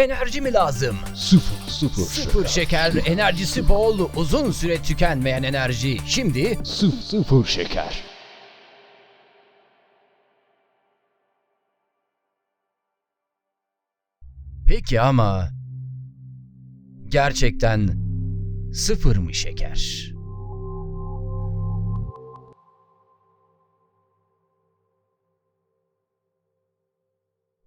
Enerji mi lazım? Sıfır sıfır Sıfır şeker, enerjisi bol, uzun süre tükenmeyen enerji. Şimdi Sıfır sıfır şeker. Peki ama gerçekten sıfır mı şeker?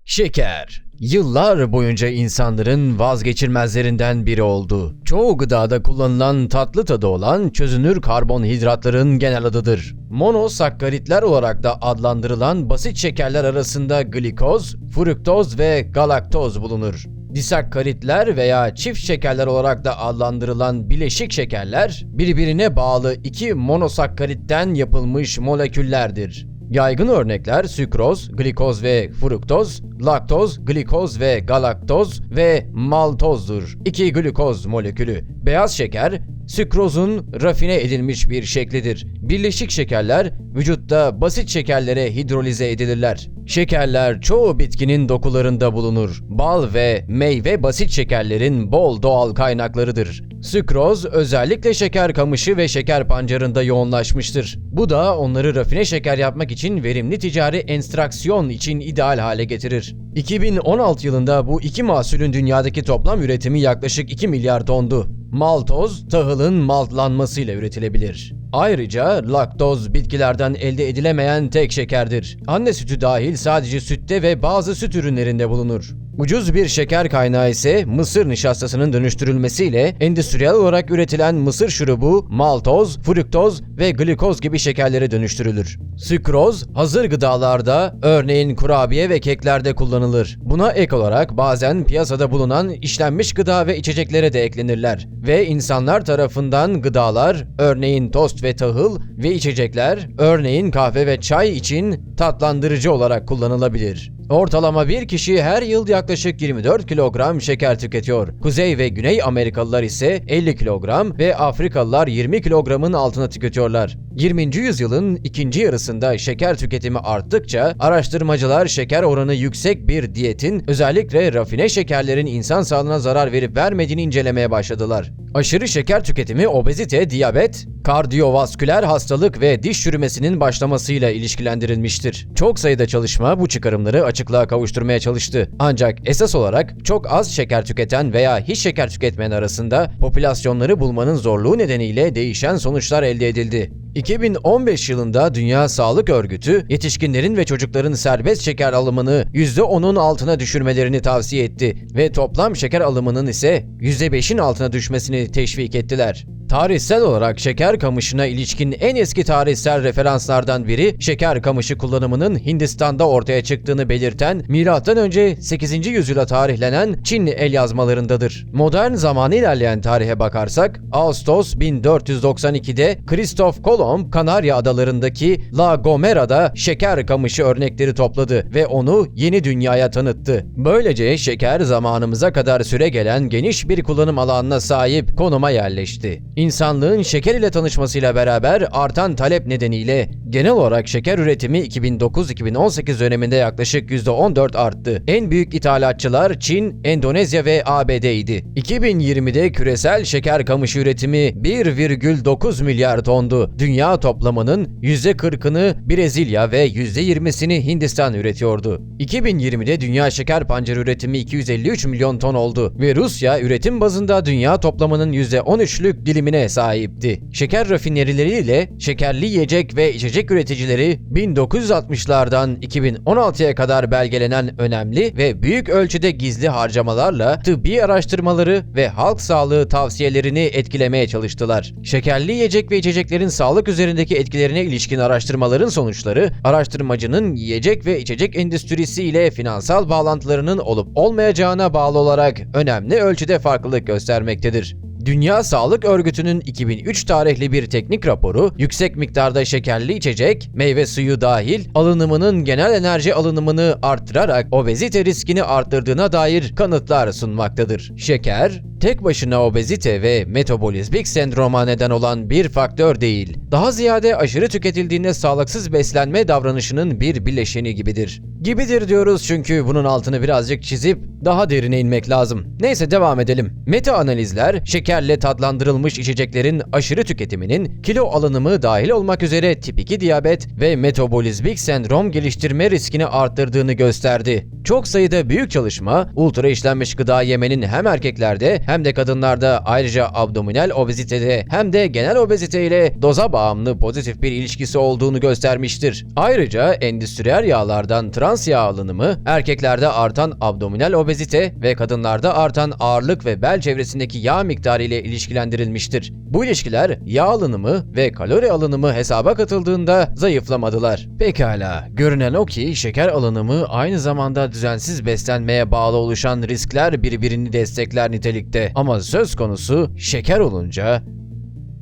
Şeker, yıllar boyunca insanların vazgeçilmezlerinden biri oldu. Çoğu gıdada kullanılan tatlı tadı olan çözünür karbonhidratların genel adıdır. Monosakkaritler olarak da adlandırılan basit şekerler arasında glikoz, fruktoz ve galaktoz bulunur. Disakkaritler veya çift şekerler olarak da adlandırılan bileşik şekerler birbirine bağlı iki monosakkaritten yapılmış moleküllerdir. Yaygın örnekler sükroz, glikoz ve fruktoz, laktoz, glikoz ve galaktoz ve maltozdur. İki glikoz molekülü. Beyaz şeker, sükrozun rafine edilmiş bir şeklidir. Birleşik şekerler vücutta basit şekerlere hidrolize edilirler. Şekerler çoğu bitkinin dokularında bulunur. Bal ve meyve basit şekerlerin bol doğal kaynaklarıdır. Sükroz özellikle şeker kamışı ve şeker pancarında yoğunlaşmıştır. Bu da onları rafine şeker yapmak için verimli ticari enstraksiyon için ideal hale getirir. 2016 yılında bu iki mahsulün dünyadaki toplam üretimi yaklaşık 2 milyar tondu. Maltoz, tahılın maltlanmasıyla üretilebilir. Ayrıca laktoz bitkilerden elde edilemeyen tek şekerdir. Anne sütü dahil sadece sütte ve bazı süt ürünlerinde bulunur. Ucuz bir şeker kaynağı ise mısır nişastasının dönüştürülmesiyle endüstriyel olarak üretilen mısır şurubu, maltoz, fruktoz ve glikoz gibi şekerlere dönüştürülür. Sükroz, hazır gıdalarda, örneğin kurabiye ve keklerde kullanılır. Buna ek olarak bazen piyasada bulunan işlenmiş gıda ve içeceklere de eklenirler. Ve insanlar tarafından gıdalar, örneğin tost ve tahıl ve içecekler, örneğin kahve ve çay için tatlandırıcı olarak kullanılabilir. Ortalama bir kişi her yıl yaklaşık 24 kilogram şeker tüketiyor. Kuzey ve Güney Amerikalılar ise 50 kilogram ve Afrikalılar 20 kilogramın altına tüketiyorlar. 20. yüzyılın ikinci yarısında şeker tüketimi arttıkça araştırmacılar şeker oranı yüksek bir diyetin özellikle rafine şekerlerin insan sağlığına zarar verip vermediğini incelemeye başladılar. Aşırı şeker tüketimi obezite, diyabet, kardiyovasküler hastalık ve diş çürümesinin başlamasıyla ilişkilendirilmiştir. Çok sayıda çalışma bu çıkarımları açıklığa kavuşturmaya çalıştı. Ancak esas olarak çok az şeker tüketen veya hiç şeker tüketmeyen arasında popülasyonları bulmanın zorluğu nedeniyle değişen sonuçlar elde edildi. 2015 yılında Dünya Sağlık Örgütü yetişkinlerin ve çocukların serbest şeker alımını %10'un altına düşürmelerini tavsiye etti ve toplam şeker alımının ise %5'in altına düşmesini teşvik ettiler. Tarihsel olarak şeker kamışına ilişkin en eski tarihsel referanslardan biri şeker kamışı kullanımının Hindistan'da ortaya çıktığını belirten M.Ö. 8. yüzyıla tarihlenen Çin el yazmalarındadır. Modern zamanı ilerleyen tarihe bakarsak Ağustos 1492'de Kristof Kolomb Kanarya adalarındaki La Gomera'da şeker kamışı örnekleri topladı ve onu yeni dünyaya tanıttı. Böylece şeker zamanımıza kadar süre gelen geniş bir kullanım alanına sahip konuma yerleşti. İnsanlığın şeker ile tanışmasıyla beraber artan talep nedeniyle genel olarak şeker üretimi 2009-2018 döneminde yaklaşık %14 arttı. En büyük ithalatçılar Çin, Endonezya ve ABD idi. 2020'de küresel şeker kamışı üretimi 1,9 milyar tondu. Dünya toplamının %40'ını Brezilya ve %20'sini Hindistan üretiyordu. 2020'de dünya şeker pancarı üretimi 253 milyon ton oldu ve Rusya üretim bazında dünya toplamının %13'lük dilimine sahipti. Şeker rafinerileriyle şekerli yiyecek ve içecek üreticileri 1960'lardan 2016'ya kadar belgelenen önemli ve büyük ölçüde gizli harcamalarla tıbbi araştırmaları ve halk sağlığı tavsiyelerini etkilemeye çalıştılar. Şekerli yiyecek ve içeceklerin sağlık üzerindeki etkilerine ilişkin araştırmaların sonuçları, araştırmacının yiyecek ve içecek endüstrisi ile finansal bağlantılarının olup olmayacağına bağlı olarak önemli ölçüde farklılık göstermektedir. Dünya Sağlık Örgütü'nün 2003 tarihli bir teknik raporu, yüksek miktarda şekerli içecek, meyve suyu dahil alınımının genel enerji alınımını arttırarak obezite riskini arttırdığına dair kanıtlar sunmaktadır. Şeker, tek başına obezite ve metabolizmik sendroma neden olan bir faktör değil. Daha ziyade aşırı tüketildiğinde sağlıksız beslenme davranışının bir bileşeni gibidir. Gibidir diyoruz çünkü bunun altını birazcık çizip daha derine inmek lazım. Neyse devam edelim. Meta analizler şekerle tatlandırılmış içeceklerin aşırı tüketiminin kilo alınımı dahil olmak üzere tip 2 diyabet ve metabolizmik sendrom geliştirme riskini arttırdığını gösterdi. Çok sayıda büyük çalışma ultra işlenmiş gıda yemenin hem erkeklerde hem de kadınlarda ayrıca abdominal obezitede hem de genel obezite ile doza bağımlı pozitif bir ilişkisi olduğunu göstermiştir. Ayrıca endüstriyel yağlardan trans yağ alınımı erkeklerde artan abdominal obezite ve kadınlarda artan ağırlık ve bel çevresindeki yağ miktarı ile ilişkilendirilmiştir. Bu ilişkiler yağ alınımı ve kalori alınımı hesaba katıldığında zayıflamadılar. Pekala, görünen o ki şeker alınımı aynı zamanda düzensiz beslenmeye bağlı oluşan riskler birbirini destekler nitelikte. Ama söz konusu şeker olunca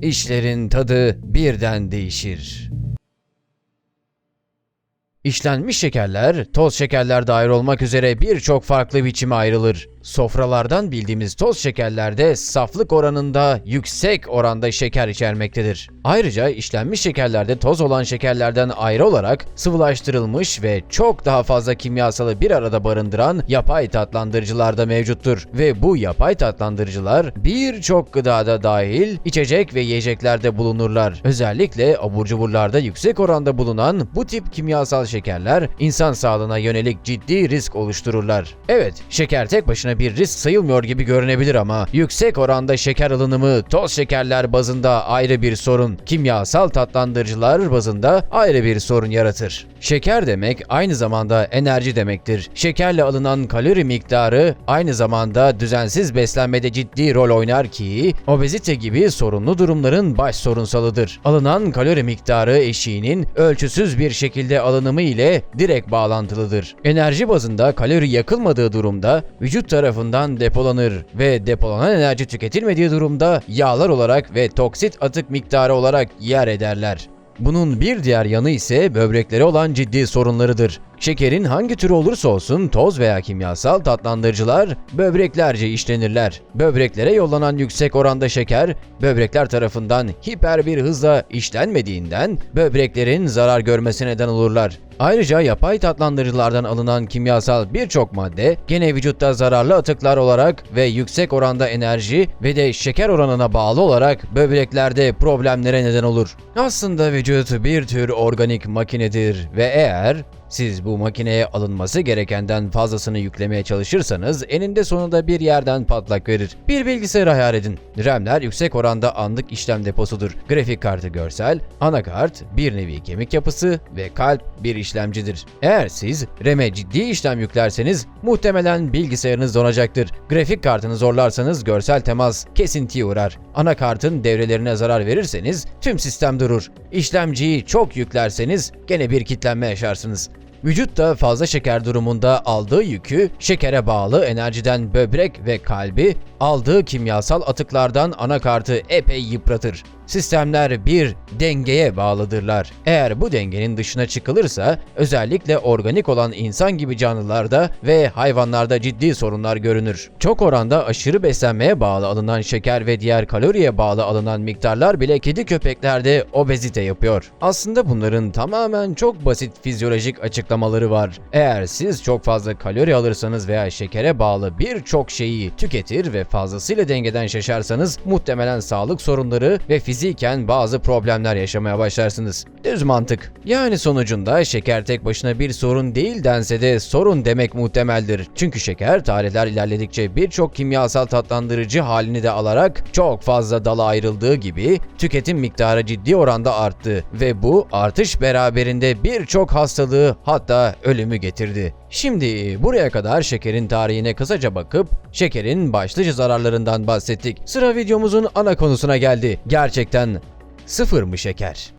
işlerin tadı birden değişir. İşlenmiş şekerler, toz şekerler dahil olmak üzere birçok farklı biçime ayrılır. Sofralardan bildiğimiz toz şekerlerde saflık oranında yüksek oranda şeker içermektedir. Ayrıca işlenmiş şekerlerde toz olan şekerlerden ayrı olarak sıvılaştırılmış ve çok daha fazla kimyasalı bir arada barındıran yapay tatlandırıcılar da mevcuttur. Ve bu yapay tatlandırıcılar birçok gıdada dahil içecek ve yiyeceklerde bulunurlar. Özellikle abur cuburlarda yüksek oranda bulunan bu tip kimyasal şekerler insan sağlığına yönelik ciddi risk oluştururlar. Evet, şeker tek başına bir risk sayılmıyor gibi görünebilir ama yüksek oranda şeker alınımı toz şekerler bazında ayrı bir sorun, kimyasal tatlandırıcılar bazında ayrı bir sorun yaratır. Şeker demek aynı zamanda enerji demektir. Şekerle alınan kalori miktarı aynı zamanda düzensiz beslenmede ciddi rol oynar ki obezite gibi sorunlu durumların baş sorunsalıdır. Alınan kalori miktarı eşiğinin ölçüsüz bir şekilde alınımı ile direkt bağlantılıdır. Enerji bazında kalori yakılmadığı durumda vücut tarafından depolanır ve depolanan enerji tüketilmediği durumda yağlar olarak ve toksit atık miktarı olarak yer ederler. Bunun bir diğer yanı ise böbreklere olan ciddi sorunlarıdır. Şekerin hangi türü olursa olsun toz veya kimyasal tatlandırıcılar böbreklerce işlenirler. Böbreklere yollanan yüksek oranda şeker böbrekler tarafından hiper bir hızla işlenmediğinden böbreklerin zarar görmesine neden olurlar. Ayrıca yapay tatlandırıcılardan alınan kimyasal birçok madde gene vücutta zararlı atıklar olarak ve yüksek oranda enerji ve de şeker oranına bağlı olarak böbreklerde problemlere neden olur. Aslında vücut bir tür organik makinedir ve eğer siz bu makineye alınması gerekenden fazlasını yüklemeye çalışırsanız eninde sonunda bir yerden patlak verir. Bir bilgisayarı hayal edin. RAM'ler yüksek oranda anlık işlem deposudur. Grafik kartı görsel, anakart bir nevi kemik yapısı ve kalp bir işlemcidir. Eğer siz RAM'e ciddi işlem yüklerseniz muhtemelen bilgisayarınız donacaktır. Grafik kartını zorlarsanız görsel temas kesintiye uğrar. Anakartın devrelerine zarar verirseniz tüm sistem durur. İşlemciyi çok yüklerseniz gene bir kitlenme yaşarsınız. Vücutta fazla şeker durumunda aldığı yükü şekere bağlı enerjiden böbrek ve kalbi aldığı kimyasal atıklardan anakartı epey yıpratır. Sistemler bir dengeye bağlıdırlar. Eğer bu dengenin dışına çıkılırsa özellikle organik olan insan gibi canlılarda ve hayvanlarda ciddi sorunlar görünür. Çok oranda aşırı beslenmeye bağlı alınan şeker ve diğer kaloriye bağlı alınan miktarlar bile kedi köpeklerde obezite yapıyor. Aslında bunların tamamen çok basit fizyolojik açıklamaları var. Eğer siz çok fazla kalori alırsanız veya şekere bağlı birçok şeyi tüketir ve fazlasıyla dengeden şaşarsanız muhtemelen sağlık sorunları ve fiziken bazı problemler yaşamaya başlarsınız. Düz mantık. Yani sonucunda şeker tek başına bir sorun değil dense de sorun demek muhtemeldir. Çünkü şeker tarihler ilerledikçe birçok kimyasal tatlandırıcı halini de alarak çok fazla dala ayrıldığı gibi tüketim miktarı ciddi oranda arttı ve bu artış beraberinde birçok hastalığı hatta ölümü getirdi. Şimdi buraya kadar şekerin tarihine kısaca bakıp şekerin başlıca zararlarından bahsettik. Sıra videomuzun ana konusuna geldi. Gerçekten sıfır mı şeker?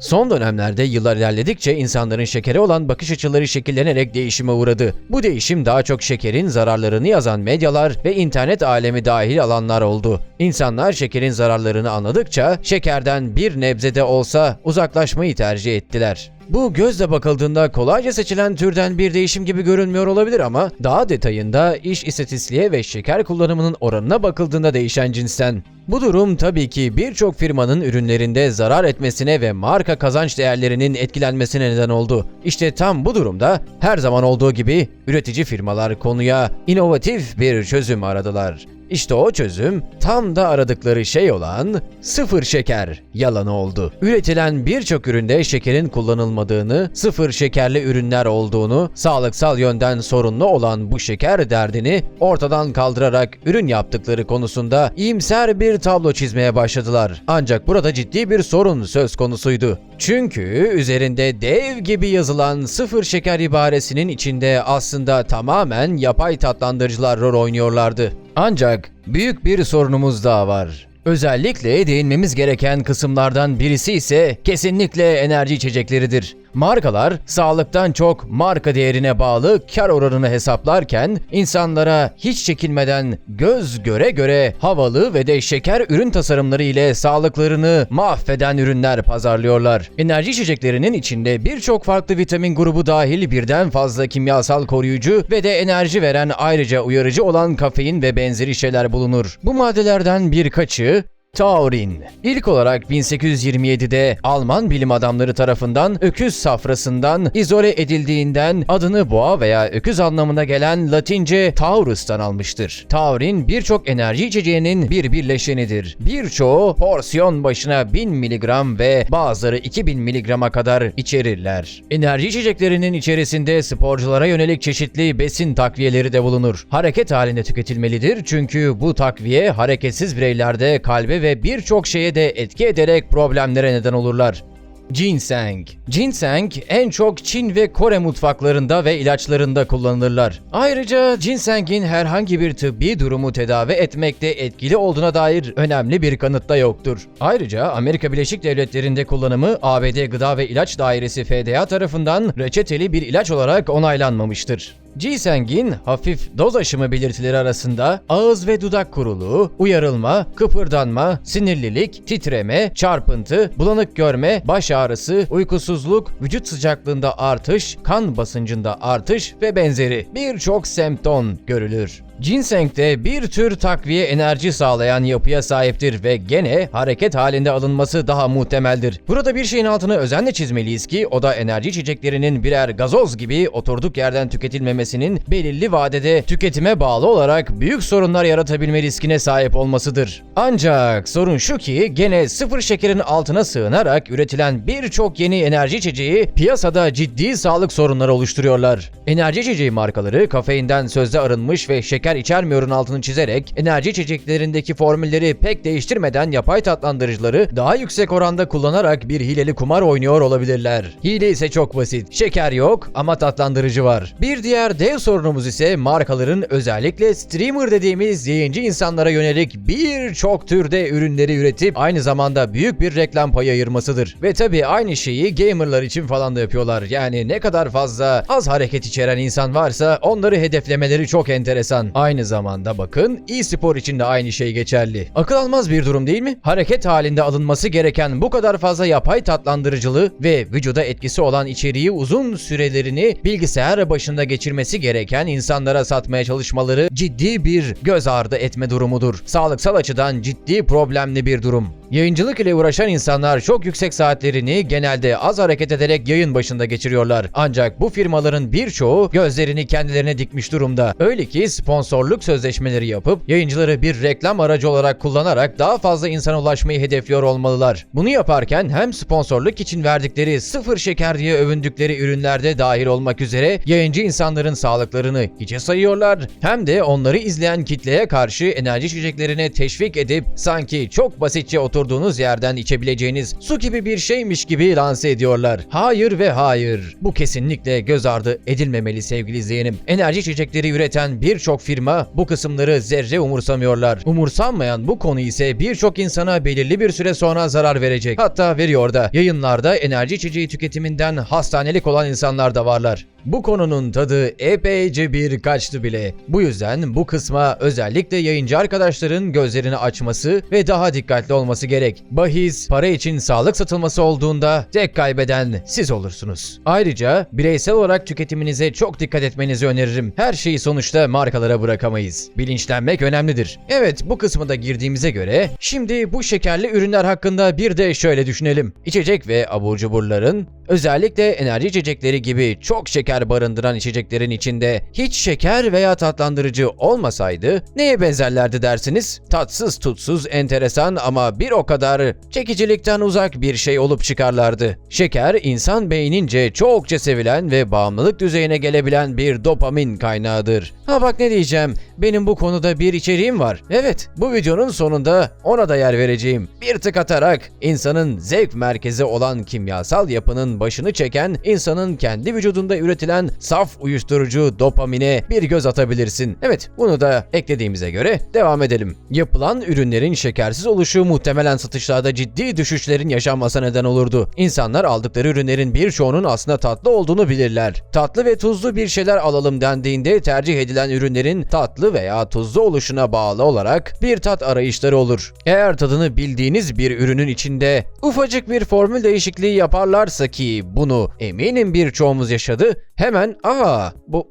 Son dönemlerde yıllar ilerledikçe insanların şekere olan bakış açıları şekillenerek değişime uğradı. Bu değişim daha çok şekerin zararlarını yazan medyalar ve internet alemi dahil alanlar oldu. İnsanlar şekerin zararlarını anladıkça şekerden bir nebzede olsa uzaklaşmayı tercih ettiler. Bu gözle bakıldığında kolayca seçilen türden bir değişim gibi görünmüyor olabilir ama daha detayında iş istatistikliğe ve şeker kullanımının oranına bakıldığında değişen cinsten. Bu durum tabii ki birçok firmanın ürünlerinde zarar etmesine ve marka kazanç değerlerinin etkilenmesine neden oldu. İşte tam bu durumda her zaman olduğu gibi üretici firmalar konuya inovatif bir çözüm aradılar. İşte o çözüm tam da aradıkları şey olan sıfır şeker yalanı oldu. Üretilen birçok üründe şekerin kullanılmadığını, sıfır şekerli ürünler olduğunu, sağlıksal yönden sorunlu olan bu şeker derdini ortadan kaldırarak ürün yaptıkları konusunda iyimser bir tablo çizmeye başladılar. Ancak burada ciddi bir sorun söz konusuydu. Çünkü üzerinde dev gibi yazılan sıfır şeker ibaresinin içinde aslında tamamen yapay tatlandırıcılar rol oynuyorlardı. Ancak büyük bir sorunumuz daha var. Özellikle değinmemiz gereken kısımlardan birisi ise kesinlikle enerji içecekleridir. Markalar sağlıktan çok marka değerine bağlı kar oranını hesaplarken insanlara hiç çekinmeden göz göre göre havalı ve de şeker ürün tasarımları ile sağlıklarını mahveden ürünler pazarlıyorlar. Enerji içeceklerinin içinde birçok farklı vitamin grubu dahil birden fazla kimyasal koruyucu ve de enerji veren ayrıca uyarıcı olan kafein ve benzeri şeyler bulunur. Bu maddelerden birkaçı Taurin. İlk olarak 1827'de Alman bilim adamları tarafından öküz safrasından izole edildiğinden adını boğa veya öküz anlamına gelen Latince Taurus'tan almıştır. Taurin birçok enerji içeceğinin bir birleşenidir. Birçoğu porsiyon başına 1000 mg ve bazıları 2000 mg'a kadar içerirler. Enerji içeceklerinin içerisinde sporculara yönelik çeşitli besin takviyeleri de bulunur. Hareket halinde tüketilmelidir çünkü bu takviye hareketsiz bireylerde kalbe ve birçok şeye de etki ederek problemlere neden olurlar. Ginseng. Ginseng en çok Çin ve Kore mutfaklarında ve ilaçlarında kullanılırlar. Ayrıca ginsengin herhangi bir tıbbi durumu tedavi etmekte etkili olduğuna dair önemli bir kanıt da yoktur. Ayrıca Amerika Birleşik Devletleri'nde kullanımı ABD Gıda ve İlaç Dairesi FDA tarafından reçeteli bir ilaç olarak onaylanmamıştır. Ginseng'in hafif doz aşımı belirtileri arasında ağız ve dudak kuruluğu, uyarılma, kıpırdanma, sinirlilik, titreme, çarpıntı, bulanık görme, baş ağrısı, uykusuzluk, vücut sıcaklığında artış, kan basıncında artış ve benzeri birçok semptom görülür. Ginseng de bir tür takviye enerji sağlayan yapıya sahiptir ve gene hareket halinde alınması daha muhtemeldir. Burada bir şeyin altını özenle çizmeliyiz ki o da enerji içeceklerinin birer gazoz gibi oturduk yerden tüketilmemesinin belirli vadede tüketime bağlı olarak büyük sorunlar yaratabilme riskine sahip olmasıdır. Ancak sorun şu ki gene sıfır şekerin altına sığınarak üretilen birçok yeni enerji içeceği piyasada ciddi sağlık sorunları oluşturuyorlar. Enerji içeceği markaları kafeinden sözde arınmış ve şeker içermiyorun altını çizerek enerji içeceklerindeki formülleri pek değiştirmeden yapay tatlandırıcıları daha yüksek oranda kullanarak bir hileli kumar oynuyor olabilirler. Hile ise çok basit. Şeker yok ama tatlandırıcı var. Bir diğer dev sorunumuz ise markaların özellikle streamer dediğimiz yayıncı insanlara yönelik birçok türde ürünleri üretip aynı zamanda büyük bir reklam payı ayırmasıdır. Ve tabi aynı şeyi gamerlar için falan da yapıyorlar. Yani ne kadar fazla az hareket içeren insan varsa onları hedeflemeleri çok enteresan. Aynı zamanda bakın e-spor için de aynı şey geçerli. Akıl almaz bir durum değil mi? Hareket halinde alınması gereken bu kadar fazla yapay tatlandırıcılı ve vücuda etkisi olan içeriği uzun sürelerini bilgisayar başında geçirmesi gereken insanlara satmaya çalışmaları ciddi bir göz ardı etme durumudur. Sağlıksal açıdan ciddi problemli bir durum. Yayıncılık ile uğraşan insanlar çok yüksek saatlerini genelde az hareket ederek yayın başında geçiriyorlar. Ancak bu firmaların birçoğu gözlerini kendilerine dikmiş durumda. Öyle ki sponsorluk sözleşmeleri yapıp yayıncıları bir reklam aracı olarak kullanarak daha fazla insana ulaşmayı hedefliyor olmalılar. Bunu yaparken hem sponsorluk için verdikleri sıfır şeker diye övündükleri ürünlerde dahil olmak üzere yayıncı insanların sağlıklarını hiçe sayıyorlar hem de onları izleyen kitleye karşı enerji içeceklerine teşvik edip sanki çok basitçe oturduğunuz yerden içebileceğiniz su gibi bir şeymiş gibi lanse ediyorlar. Hayır ve hayır. Bu kesinlikle göz ardı edilmemeli sevgili izleyenim. Enerji içecekleri üreten birçok firma bu kısımları zerre umursamıyorlar. Umursanmayan bu konu ise birçok insana belirli bir süre sonra zarar verecek. Hatta veriyor da yayınlarda enerji içeceği tüketiminden hastanelik olan insanlar da varlar. Bu konunun tadı epeyce bir kaçtı bile. Bu yüzden bu kısma özellikle yayıncı arkadaşların gözlerini açması ve daha dikkatli olması gerek. Bahis para için sağlık satılması olduğunda tek kaybeden siz olursunuz. Ayrıca bireysel olarak tüketiminize çok dikkat etmenizi öneririm. Her şeyi sonuçta markalara bırakamayız. Bilinçlenmek önemlidir. Evet bu kısmı da girdiğimize göre şimdi bu şekerli ürünler hakkında bir de şöyle düşünelim. İçecek ve abur cuburların özellikle enerji içecekleri gibi çok şeker barındıran içeceklerin içinde hiç şeker veya tatlandırıcı olmasaydı neye benzerlerdi dersiniz? Tatsız tutsuz enteresan ama bir o kadar çekicilikten uzak bir şey olup çıkarlardı. Şeker insan beynince çokça sevilen ve bağımlılık düzeyine gelebilen bir dopamin kaynağıdır. Ha bak ne diyeceğim benim bu konuda bir içeriğim var. Evet bu videonun sonunda ona da yer vereceğim. Bir tık atarak insanın zevk merkezi olan kimyasal yapının başını çeken insanın kendi vücudunda üretilen saf uyuşturucu dopamine bir göz atabilirsin. Evet bunu da eklediğimize göre devam edelim. Yapılan ürünlerin şekersiz oluşu muhtemelen satışlarda ciddi düşüşlerin yaşanmasına neden olurdu. İnsanlar aldıkları ürünlerin birçoğunun aslında tatlı olduğunu bilirler. Tatlı ve tuzlu bir şeyler alalım dendiğinde tercih edilen ürünlerin tatlı veya tuzlu oluşuna bağlı olarak bir tat arayışları olur. Eğer tadını bildiğiniz bir ürünün içinde ufacık bir formül değişikliği yaparlarsa ki bunu eminim birçoğumuz yaşadı hemen aa bu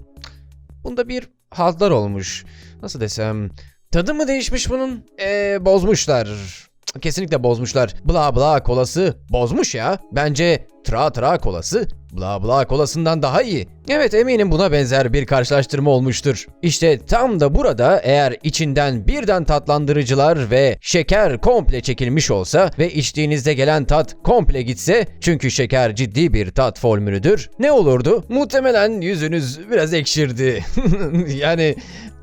bunda bir haltlar olmuş. Nasıl desem tadı mı değişmiş bunun? Eee bozmuşlar. Kesinlikle bozmuşlar. Bla bla kolası bozmuş ya. Bence tra tra kolası bla bla kolasından daha iyi. Evet eminim buna benzer bir karşılaştırma olmuştur. İşte tam da burada eğer içinden birden tatlandırıcılar ve şeker komple çekilmiş olsa ve içtiğinizde gelen tat komple gitse çünkü şeker ciddi bir tat formülüdür. Ne olurdu? Muhtemelen yüzünüz biraz ekşirdi. yani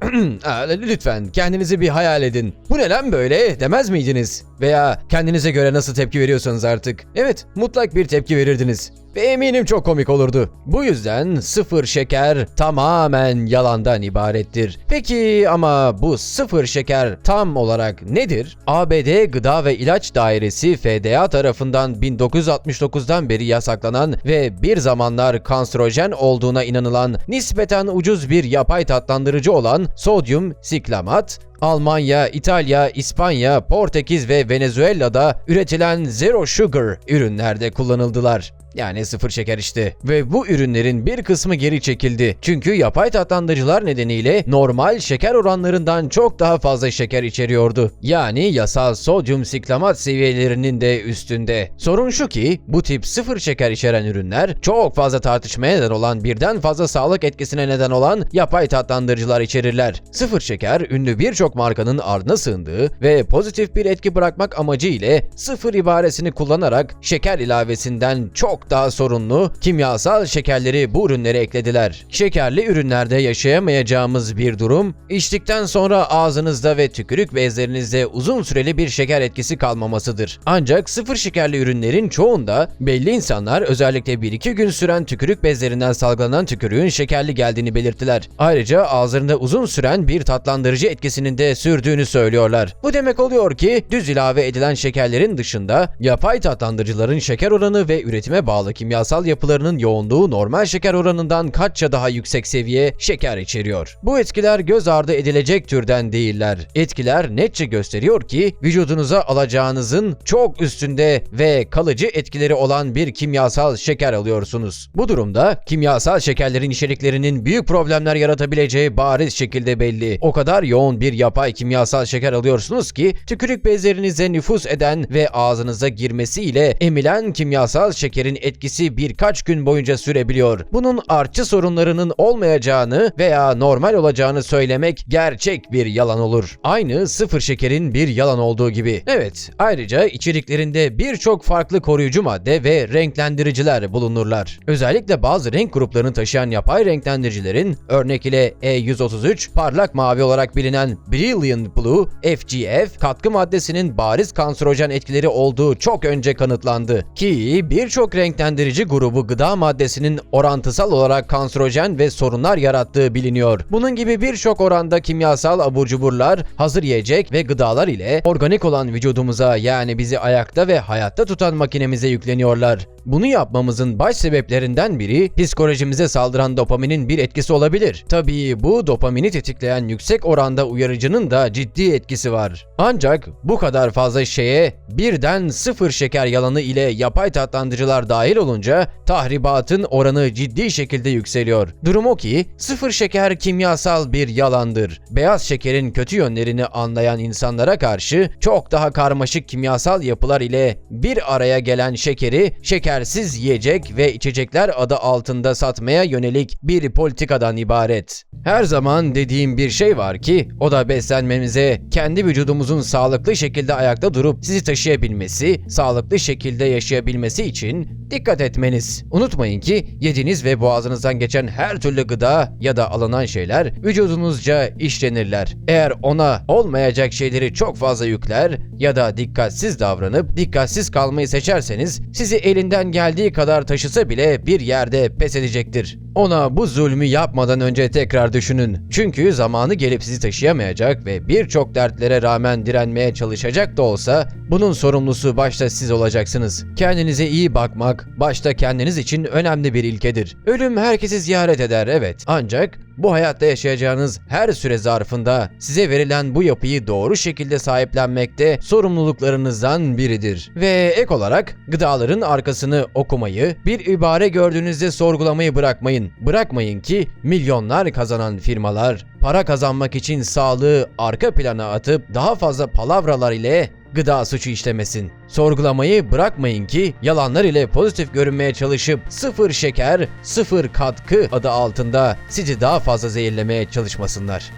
lütfen kendinizi bir hayal edin. Bu ne lan böyle demez miydiniz? Veya kendinize göre nasıl tepki veriyorsanız artık. Evet mutlak bir tepki verirdiniz. Ve eminim çok komik olurdu. Bu yüzden sıfır şeker tamamen yalandan ibarettir. Peki ama bu sıfır şeker tam olarak nedir? ABD Gıda ve İlaç Dairesi FDA tarafından 1969'dan beri yasaklanan ve bir zamanlar kanserojen olduğuna inanılan nispeten ucuz bir yapay tatlandırıcı olan sodyum siklamat Almanya, İtalya, İspanya, Portekiz ve Venezuela'da üretilen zero sugar ürünlerde kullanıldılar. Yani sıfır şeker işte. Ve bu ürünlerin bir kısmı geri çekildi. Çünkü yapay tatlandırıcılar nedeniyle normal şeker oranlarından çok daha fazla şeker içeriyordu. Yani yasal sodyum siklamat seviyelerinin de üstünde. Sorun şu ki bu tip sıfır şeker içeren ürünler çok fazla tartışmaya neden olan birden fazla sağlık etkisine neden olan yapay tatlandırıcılar içerirler. Sıfır şeker ünlü birçok markanın ardına sığındığı ve pozitif bir etki bırakmak amacı ile sıfır ibaresini kullanarak şeker ilavesinden çok daha sorunlu kimyasal şekerleri bu ürünlere eklediler. Şekerli ürünlerde yaşayamayacağımız bir durum, içtikten sonra ağzınızda ve tükürük bezlerinizde uzun süreli bir şeker etkisi kalmamasıdır. Ancak sıfır şekerli ürünlerin çoğunda belli insanlar özellikle 1-2 gün süren tükürük bezlerinden salgılanan tükürüğün şekerli geldiğini belirttiler. Ayrıca ağızlarında uzun süren bir tatlandırıcı etkisinin de sürdüğünü söylüyorlar. Bu demek oluyor ki düz ilave edilen şekerlerin dışında yapay tatlandırıcıların şeker oranı ve üretime bağlı kimyasal yapılarının yoğunluğu normal şeker oranından kaçça daha yüksek seviye şeker içeriyor. Bu etkiler göz ardı edilecek türden değiller. Etkiler netçe gösteriyor ki vücudunuza alacağınızın çok üstünde ve kalıcı etkileri olan bir kimyasal şeker alıyorsunuz. Bu durumda kimyasal şekerlerin içeriklerinin büyük problemler yaratabileceği bariz şekilde belli. O kadar yoğun bir yapay kimyasal şeker alıyorsunuz ki tükürük bezlerinize nüfus eden ve ağzınıza girmesiyle emilen kimyasal şekerin etkisi birkaç gün boyunca sürebiliyor. Bunun artçı sorunlarının olmayacağını veya normal olacağını söylemek gerçek bir yalan olur. Aynı sıfır şekerin bir yalan olduğu gibi. Evet, ayrıca içeriklerinde birçok farklı koruyucu madde ve renklendiriciler bulunurlar. Özellikle bazı renk gruplarını taşıyan yapay renklendiricilerin örnek ile E133 parlak mavi olarak bilinen Brilliant Blue FGF katkı maddesinin bariz kanserojen etkileri olduğu çok önce kanıtlandı. Ki birçok renklendirici grubu gıda maddesinin orantısal olarak kanserojen ve sorunlar yarattığı biliniyor. Bunun gibi birçok oranda kimyasal abur cuburlar, hazır yiyecek ve gıdalar ile organik olan vücudumuza yani bizi ayakta ve hayatta tutan makinemize yükleniyorlar. Bunu yapmamızın baş sebeplerinden biri psikolojimize saldıran dopaminin bir etkisi olabilir. Tabii bu dopamini tetikleyen yüksek oranda uyarıcının da ciddi etkisi var. Ancak bu kadar fazla şeye birden sıfır şeker yalanı ile yapay tatlandırıcılar dahil olunca tahribatın oranı ciddi şekilde yükseliyor. Durum o ki sıfır şeker kimyasal bir yalandır. Beyaz şekerin kötü yönlerini anlayan insanlara karşı çok daha karmaşık kimyasal yapılar ile bir araya gelen şekeri şekersiz yiyecek ve içecekler adı altında satmaya yönelik bir politikadan ibaret. Her zaman dediğim bir şey var ki o da beslenmemize, kendi vücudumuzun sağlıklı şekilde ayakta durup sizi taşıyabilmesi, sağlıklı şekilde yaşayabilmesi için dikkat etmeniz. Unutmayın ki yediğiniz ve boğazınızdan geçen her türlü gıda ya da alınan şeyler vücudunuzca işlenirler. Eğer ona olmayacak şeyleri çok fazla yükler ya da dikkatsiz davranıp dikkatsiz kalmayı seçerseniz sizi elinden geldiği kadar taşısa bile bir yerde pes edecektir. Ona bu zulmü yapmadan önce tekrar düşünün. Çünkü zamanı gelip sizi taşıyamayacak ve birçok dertlere rağmen direnmeye çalışacak da olsa bunun sorumlusu başta siz olacaksınız. Kendinize iyi bakmak başta kendiniz için önemli bir ilkedir. Ölüm herkesi ziyaret eder evet ancak bu hayatta yaşayacağınız her süre zarfında size verilen bu yapıyı doğru şekilde sahiplenmekte sorumluluklarınızdan biridir. Ve ek olarak gıdaların arkasını okumayı, bir ibare gördüğünüzde sorgulamayı bırakmayın. Bırakmayın ki milyonlar kazanan firmalar para kazanmak için sağlığı arka plana atıp daha fazla palavralar ile gıda suçu işlemesin. Sorgulamayı bırakmayın ki yalanlar ile pozitif görünmeye çalışıp sıfır şeker, sıfır katkı adı altında sizi daha fazla zehirlemeye çalışmasınlar.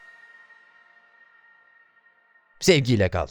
Sevgiyle kal.